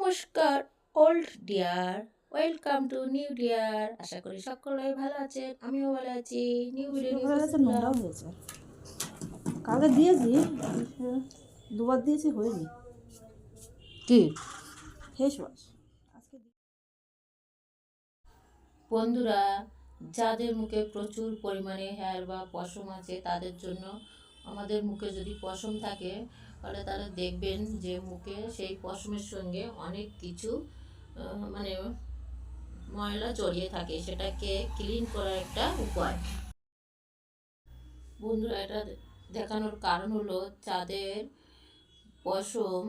নমস্কার old dear welcome to new dear আশা করি সকলে ভালো আছেন আমিও ভালো আছি। নিউ ভিডিও হয়ে হয়েছে। কালকে দিয়েছি দুবার দিয়েছি হয়নি। কি? ফেস ওয়াশ আজকে বন্ধুরা যাদের মুখে প্রচুর পরিমাণে হেয়ার বা পশম আছে তাদের জন্য আমাদের মুখে যদি পশম থাকে, তাহলে তারা দেখবেন যে মুখে সেই পশমের সঙ্গে অনেক কিছু মানে ময়লা জড়িয়ে থাকে। সেটাকে ক্লিন করার একটা উপায়। বন্ধুরা, এটা দেখানোর কারণ হলো যাদের পশম,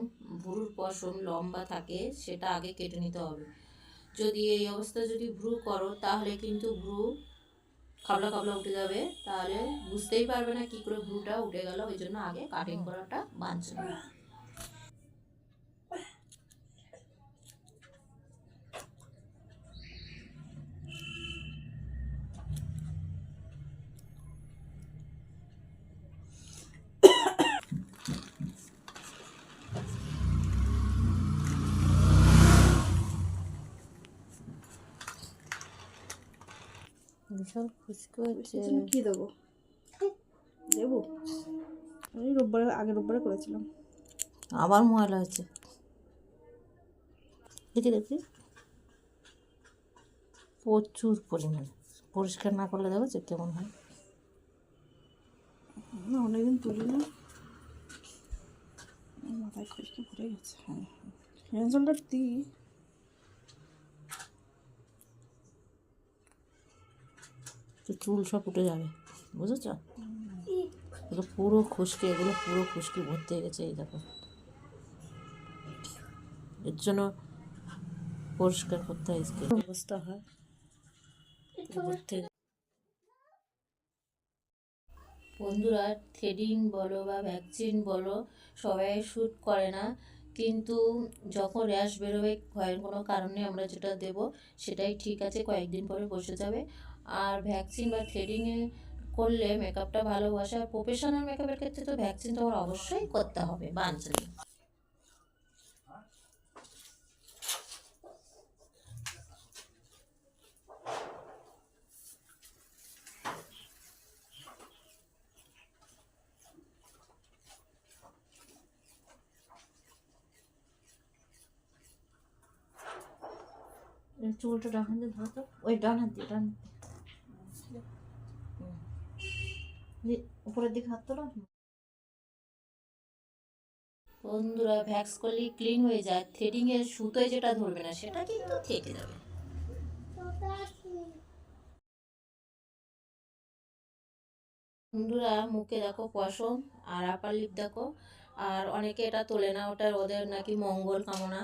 ভুরুর পশম লম্বা থাকে, সেটা আগে কেটে নিতে হবে। যদি এই অবস্থা যদি ভ্রু করো, তাহলে কিন্তু ভ্রু খাবলা খাবলা উঠে যাবে, তাহলে বুঝতেই পারবে না কি করে ভ্রুটা উঠে গেল, ওই জন্য আগে কাটিং করাটা বাঞ্ছনীয়। ভীষণ খুশকি হচ্ছে কি দেবো। দেবো? আমি রোববারে আগে রোববারে করেছিলাম। আবার ময়লা হচ্ছে। দেখি দেখি। প্রচুর পরিমাণে। পরিষ্কার না করলে দেখো যে কেমন হয়। না অনেকদিন তুলি না। মাথায় খুশকি ভরে গেছে। হ্যাঁ ফ্যান জলটা দিই। তো চুল সব উঠে যাবে বুঝেছ? এগুলো পুরো খুশকি এগুলো পুরো খুশকি ভর্তি হয়ে গেছে এই দেখো। এর জন্য পরিষ্কার করতে হয় স্কিন অবস্থা হয়। ভর্তি বন্ধুরা থ্রেডিং বলো বা ভ্যাকসিন বলো সবাই শ্যুট করে না। কিন্তু যখন র্যাশ বেরোবে ভয়ের কোনো কারণে আমরা যেটা দেব সেটাই ঠিক আছে, কয়েকদিন পরে বসে যাবে। আর ভ্যাকসিন বা থ্রেডিংয়ে করলে মেকআপটা ভালো বসে আর প্রফেশনাল মেকআপের ক্ষেত্রে তো ভ্যাকসিন তো তোমার অবশ্যই করতে হবে, বাঞ্ছনীয়। চুলটা ডান হাতে ধরো তো। ওই ডান হাত দিয়ে, ডান উপরের দিকে হাত তোলো। বন্ধুরা, ভ্যাক্স করলে ক্লিন হয়ে যায়। থ্রেডিং এর সুতোয় যেটা ধরবে না, সেটা কিন্তু থেকে যাবে। বন্ধুরা, মুখে দেখো পশম আর আপার লিপ দেখো। আর অনেকে এটা তোলে না ওটা ওদের নাকি মঙ্গল কামনা।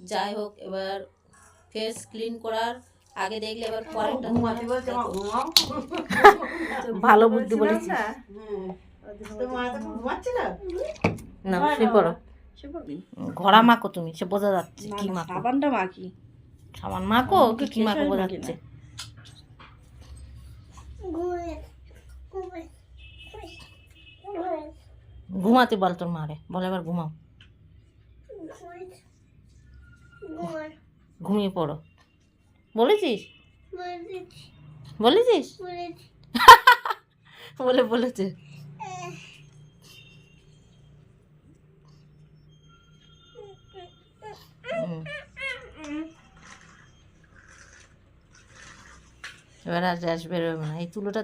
যাই হোক, এবার ফেস ক্লিন করার আগে দেখলে এবার পরেরটা ভালো বুদ্ধি বলেছি না? ঘোড়া মাখো তুমি সে বোঝা যাচ্ছে কি মাখো সাবানটা মাখি। সামান মাখো কি কি মাখো বোঝা যাচ্ছে। ঘুমাতে বল তোর মারে বলে এবার ঘুমাও। ঘুমিয়ে পড়ো। বলেছিস? বলেছিস? বলে বলেছে। এবার বেরোবে না। এই তুলোটা